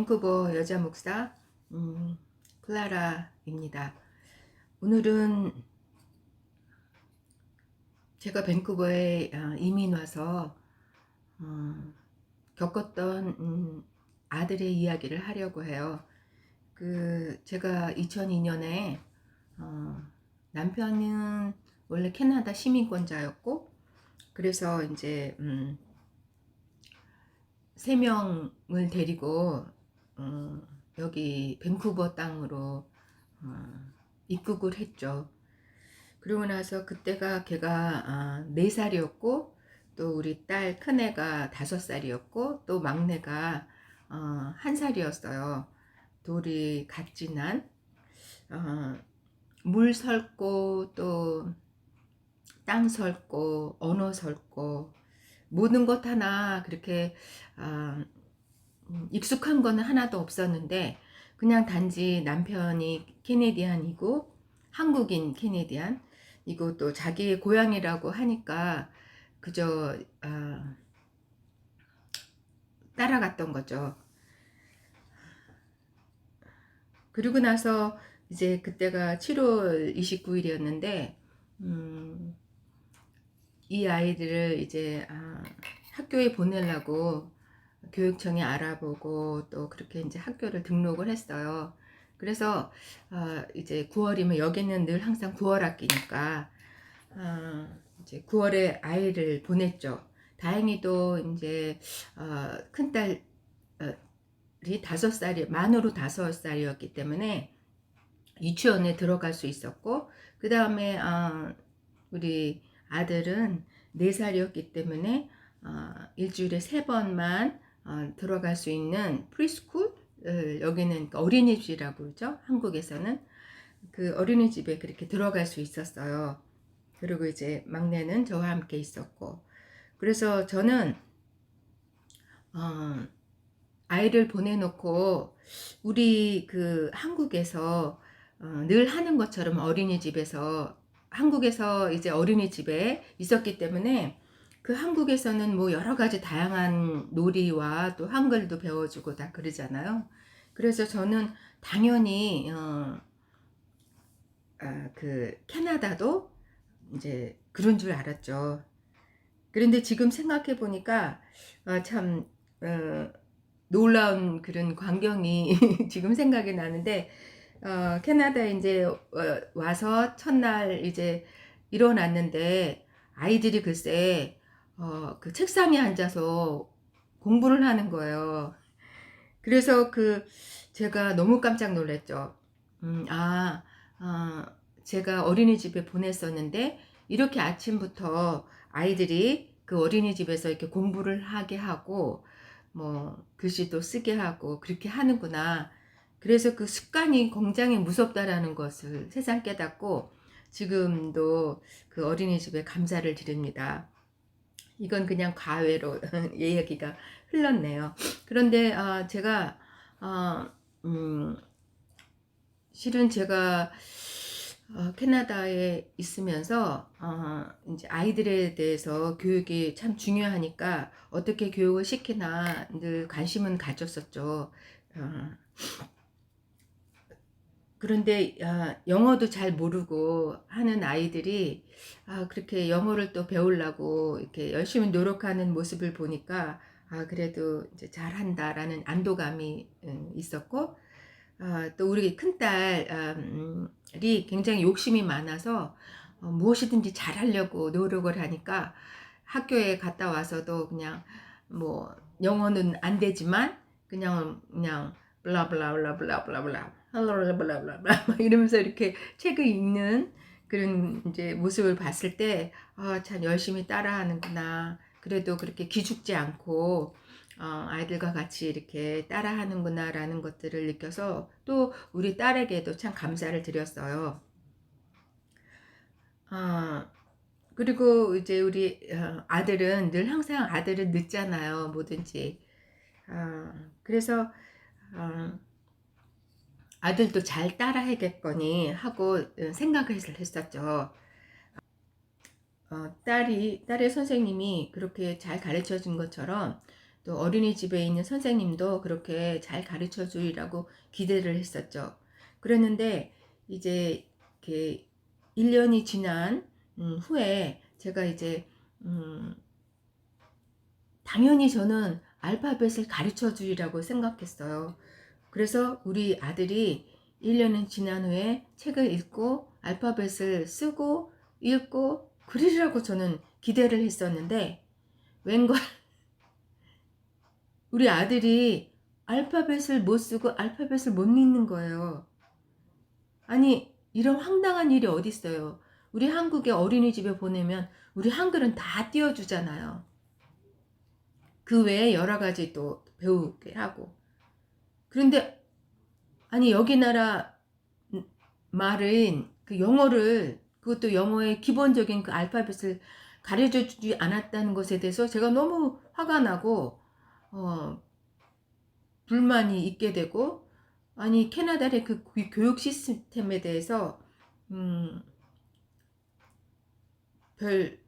밴쿠버 여자 목사 음, 클라라입니다. 오늘은 제가 밴쿠버에 어, 이민 와서 어, 겪었던 음, 아들의 이야기를 하려고 해요. 그 제가 2002년에 어, 남편은 원래 캐나다 시민권자였고 그래서 이제 음, 세 명을 데리고 어, 여기 밴쿠버 땅으로 어, 입국을 했죠. 그러고 나서 그때가 걔가 아, 네 살이었고 또 우리 딸 큰애가 다섯 살이었고 또 막내가 어, 한 살이었어요. 둘이 같이 난 어, 물 설고 또 땅 설고 언어 설고 모든 것 하나 그렇게 아, 음, 익숙한 거는 하나도 없었는데 그냥 단지 남편이 캐네디안이고 한국인 캐네디안 이고 또 자기의 고향이라고 하니까 그저 아, 따라갔던 거죠. 그리고 나서 이제 그때가 7월 29일이었는데 음, 이 아이들을 이제 아, 학교에 보내려고 교육청에 알아보고 또 그렇게 이제 학교를 등록을 했어요. 그래서 어, 이제 9월이면 여기는 늘 항상 9월 학기니까 어, 이제 9월에 아이를 보냈죠. 다행히도 이제 어, 큰 딸이 다섯 살이 만으로 다섯 살이었기 때문에 유치원에 들어갈 수 있었고 그 다음에 어, 우리 아들은 네 살이었기 때문에 어, 일주일에 세 번만 어, 들어갈 수 있는 프리스쿨 어, 여기는 그러니까 어린이집이라고 그러죠? 한국에서는. 그 어린이집에 그렇게 들어갈 수 있었어요. 그리고 이제 막내는 저와 함께 있었고. 그래서 저는 어, 아이를 보내놓고 우리 그 한국에서 어, 늘 하는 것처럼 어린이집에서 한국에서 이제 어린이집에 있었기 때문에 그 한국에서는 뭐 여러 가지 다양한 놀이와 또 한글도 배워주고 다 그러잖아요. 그래서 저는 당연히 어, 아, 그 캐나다도 이제 그런 줄 알았죠. 그런데 지금 생각해 보니까 어, 참 어, 놀라운 그런 광경이 지금 생각이 나는데 어, 캐나다에 이제 어, 와서 첫날 이제 일어났는데 아이들이 글쎄 어, 그 책상에 앉아서 공부를 하는 거예요. 그래서 그 제가 너무 깜짝 놀랐죠. 음, 아, 아, 제가 어린이집에 보냈었는데 이렇게 아침부터 아이들이 그 어린이집에서 이렇게 공부를 하게 하고 뭐 글씨도 쓰게 하고 그렇게 하는구나. 그래서 그 습관이 굉장히 무섭다라는 것을 세상 깨닫고 지금도 그 어린이집에 감사를 드립니다. 이건 그냥 과외로 얘기가 흘렀네요. 그런데 어, 제가 어, 음, 실은 제가 어, 캐나다에 있으면서 어, 이제 아이들에 대해서 교육이 참 중요하니까 어떻게 교육을 시키나 늘 관심은 가졌었죠. 어, 그런데 아, 영어도 잘 모르고 하는 아이들이 아, 그렇게 영어를 또 배우려고 이렇게 열심히 노력하는 모습을 보니까 아, 그래도 이제 잘한다라는 안도감이 음, 있었고 아, 또 우리 큰딸이 아, 음, 굉장히 욕심이 많아서 어, 무엇이든지 잘하려고 노력을 하니까 학교에 갔다 와서도 그냥 뭐 영어는 안 되지만 그냥 그냥 블라블라블라블라블라 블라 블라블라블라 이러면서 이렇게 책을 읽는 그런 이제 모습을 봤을 때, 아, 참 열심히 따라하는구나. 그래도 그렇게 기죽지 않고, 어, 아이들과 같이 이렇게 따라하는구나라는 것들을 느껴서 또 우리 딸에게도 참 감사를 드렸어요. 아, 그리고 이제 우리 어, 아들은 늘 항상 아들은 늦잖아요. 뭐든지. 아, 그래서, 어, 아들도 잘 따라야겠거니 하고 어, 생각을 했었죠. 어, 딸이 딸의 선생님이 그렇게 잘 가르쳐 준 것처럼 또 어린이집에 있는 선생님도 그렇게 잘 가르쳐 주리라고 기대를 했었죠. 그랬는데 이제 이렇게 1년이 지난 음, 후에 제가 이제 음, 당연히 저는 알파벳을 가르쳐 주리라고 생각했어요. 그래서 우리 아들이 1년이 지난 후에 책을 읽고 알파벳을 쓰고 읽고 그리라고 저는 기대를 했었는데 웬걸 우리 아들이 알파벳을 못 쓰고 알파벳을 못 읽는 거예요. 아니 이런 황당한 일이 어디 있어요? 우리 한국의 어린이집에 보내면 우리 한글은 다 띄워주잖아요. 그 외에 여러 가지 또 배우게 하고. 그런데 아니 여기 나라 말은 그 영어를 그것도 영어의 기본적인 그 알파벳을 가르쳐 주지 않았다는 것에 대해서 제가 너무 화가 나고 어 불만이 있게 되고 아니 캐나다의 그 교육 시스템에 대해서 음, 별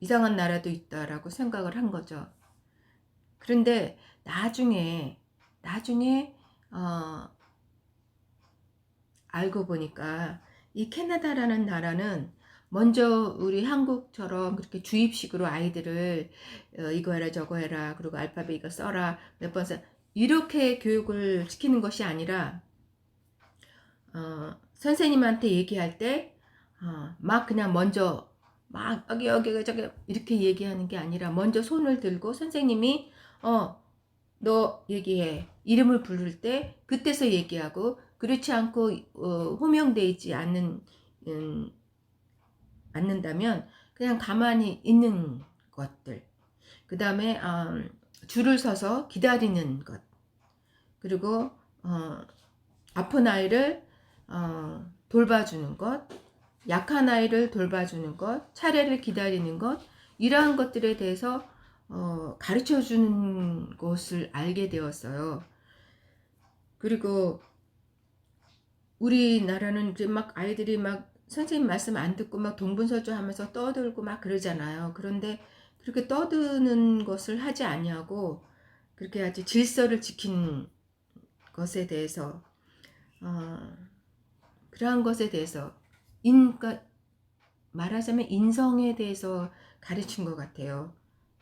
이상한 나라도 있다라고 생각을 한 거죠. 그런데 나중에 나중에 어, 알고 보니까 이 캐나다라는 나라는 먼저 우리 한국처럼 그렇게 주입식으로 아이들을 어, 이거 해라 저거 해라 그리고 알파벳 이거 써라 몇 번 써 이렇게 교육을 시키는 것이 아니라 어, 선생님한테 얘기할 때막 어, 그냥 먼저 막 여기 여기 저기 이렇게 얘기하는 게 아니라 먼저 손을 들고 선생님이 어 너 얘기해. 이름을 부를 때 그때서 얘기하고 그렇지 않고 어, 호명돼 있지 않는 음, 않는다면 그냥 가만히 있는 것들. 그 다음에 음, 줄을 서서 기다리는 것. 그리고 어, 아픈 아이를 어, 돌봐주는 것. 약한 아이를 돌봐주는 것. 차례를 기다리는 것. 이러한 것들에 대해서 어, 가르쳐 주는 것을 알게 되었어요. 그리고 우리나라는 이제 막 아이들이 막 선생님 말씀 안 듣고 막 동분서주 하면서 떠들고 막 그러잖아요. 그런데 그렇게 떠드는 것을 하지 아니하고 그렇게 아주 질서를 지킨 것에 대해서 어, 그러한 것에 대해서 인 그러니까 말하자면 인성에 대해서 가르친 것 같아요.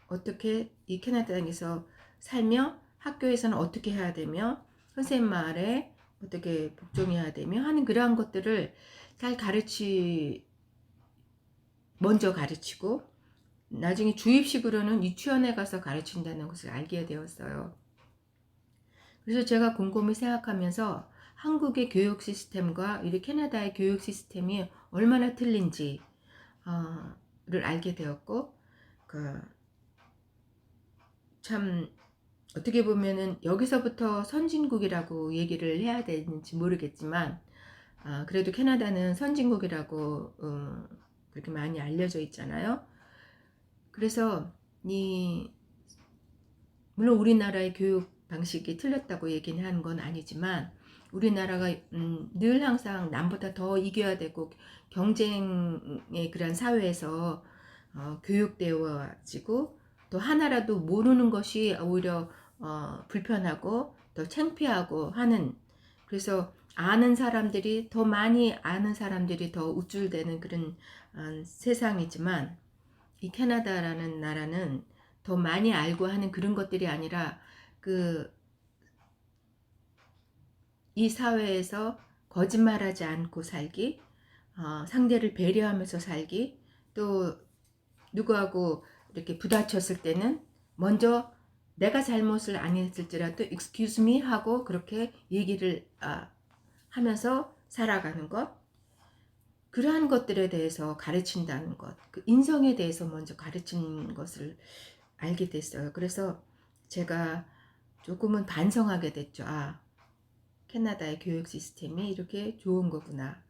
어떻게 이 캐나다 땅에서 살며 학교에서는 어떻게 해야 되며 선생님 말에 어떻게 복종해야 되며 하는 그러한 것들을 잘 가르치 먼저 가르치고 나중에 주입식으로는 유치원에 가서 가르친다는 것을 알게 되었어요. 그래서 제가 곰곰이 생각하면서 한국의 교육 시스템과 우리 캐나다의 교육 시스템이 얼마나 틀린지를 알게 되었고 그 참 어떻게 보면은 여기서부터 선진국이라고 얘기를 해야 되는지 모르겠지만 아, 그래도 캐나다는 선진국이라고 어, 그렇게 많이 알려져 있잖아요. 그래서 이 물론 우리나라의 교육 방식이 틀렸다고 얘기는 하는 건 아니지만 우리나라가 음, 늘 항상 남보다 더 이겨야 되고 경쟁의 그런 사회에서 어, 교육되어지고 또 하나라도 모르는 것이 오히려 어, 불편하고 더 창피하고 하는 그래서 아는 사람들이 더 많이 아는 사람들이 더 우쭐대는 그런 어, 세상이지만 이 캐나다라는 나라는 더 많이 알고 하는 그런 것들이 아니라 그 이 사회에서 거짓말하지 않고 살기, 어, 상대를 배려하면서 살기, 또 누구하고 이렇게 부딪혔을 때는 먼저 내가 잘못을 안 했을지라도 excuse me 하고 그렇게 얘기를 아, 하면서 살아가는 것 그러한 것들에 대해서 가르친다는 것, 그 인성에 대해서 먼저 가르치는 것을 알게 됐어요. 그래서 제가 조금은 반성하게 됐죠. 아, 캐나다의 교육 시스템이 이렇게 좋은 거구나.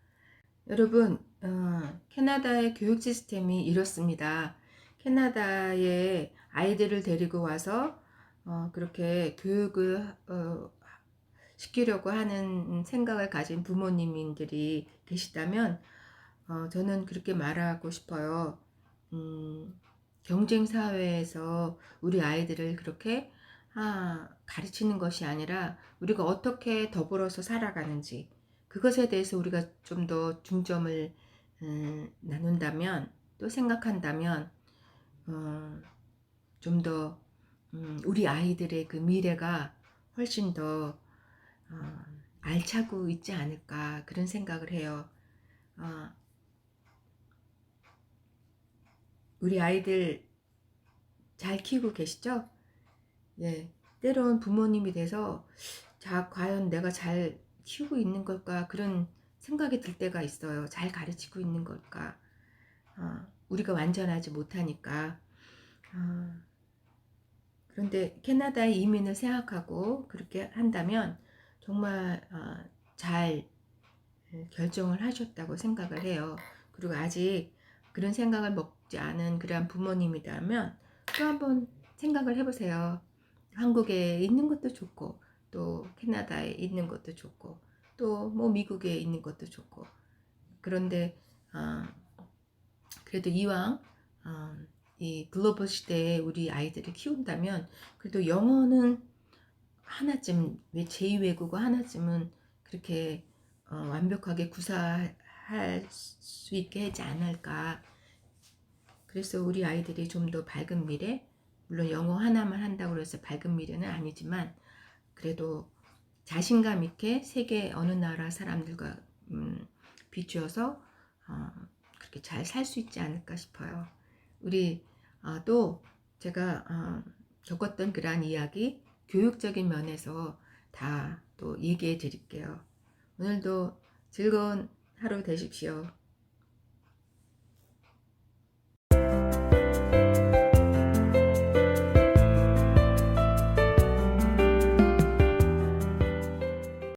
여러분, 어, 캐나다의 교육 시스템이 이렇습니다. 캐나다에 아이들을 데리고 와서 어, 그렇게 교육을 어, 시키려고 하는 생각을 가진 부모님들이 계시다면 어, 저는 그렇게 말하고 싶어요. 음, 경쟁 사회에서 우리 아이들을 그렇게 아, 가르치는 것이 아니라 우리가 어떻게 더불어서 살아가는지 그것에 대해서 우리가 좀 더 중점을 음, 나눈다면 또 생각한다면 어, 좀더 음, 우리 아이들의 그 미래가 훨씬 더 어, 알차고 있지 않을까 그런 생각을 해요. 어, 우리 아이들 잘 키우고 계시죠? 예, 때론 부모님이 돼서 자, 과연 내가 잘 키우고 있는 걸까 그런 생각이 들 때가 있어요. 잘 가르치고 있는 걸까? 어, 우리가 완전하지 못하니까. 어, 그런데 캐나다에 이민을 생각하고 그렇게 한다면 정말 어, 잘 결정을 하셨다고 생각을 해요. 그리고 아직 그런 생각을 먹지 않은 그러한 부모님이라면 또 한번 생각을 해보세요. 한국에 있는 것도 좋고 또 캐나다에 있는 것도 좋고 또 뭐 미국에 있는 것도 좋고 그런데 어, 그래도 이왕 어, 이 글로벌 시대에 우리 아이들을 키운다면 그래도 영어는 하나쯤 왜 제2외국어 하나쯤은 그렇게 어, 완벽하게 구사할 수 있게 하지 않을까. 그래서 우리 아이들이 좀 더 밝은 미래 물론 영어 하나만 한다고 해서 밝은 미래는 아니지만 그래도 자신감 있게 세계 어느 나라 사람들과 음, 비추어서 어, 그렇게 잘 살 수 있지 않을까 싶어요. 우리 어, 또 제가 어, 겪었던 그러한 이야기 교육적인 면에서 다 또 얘기해 드릴게요. 오늘도 즐거운 하루 되십시오.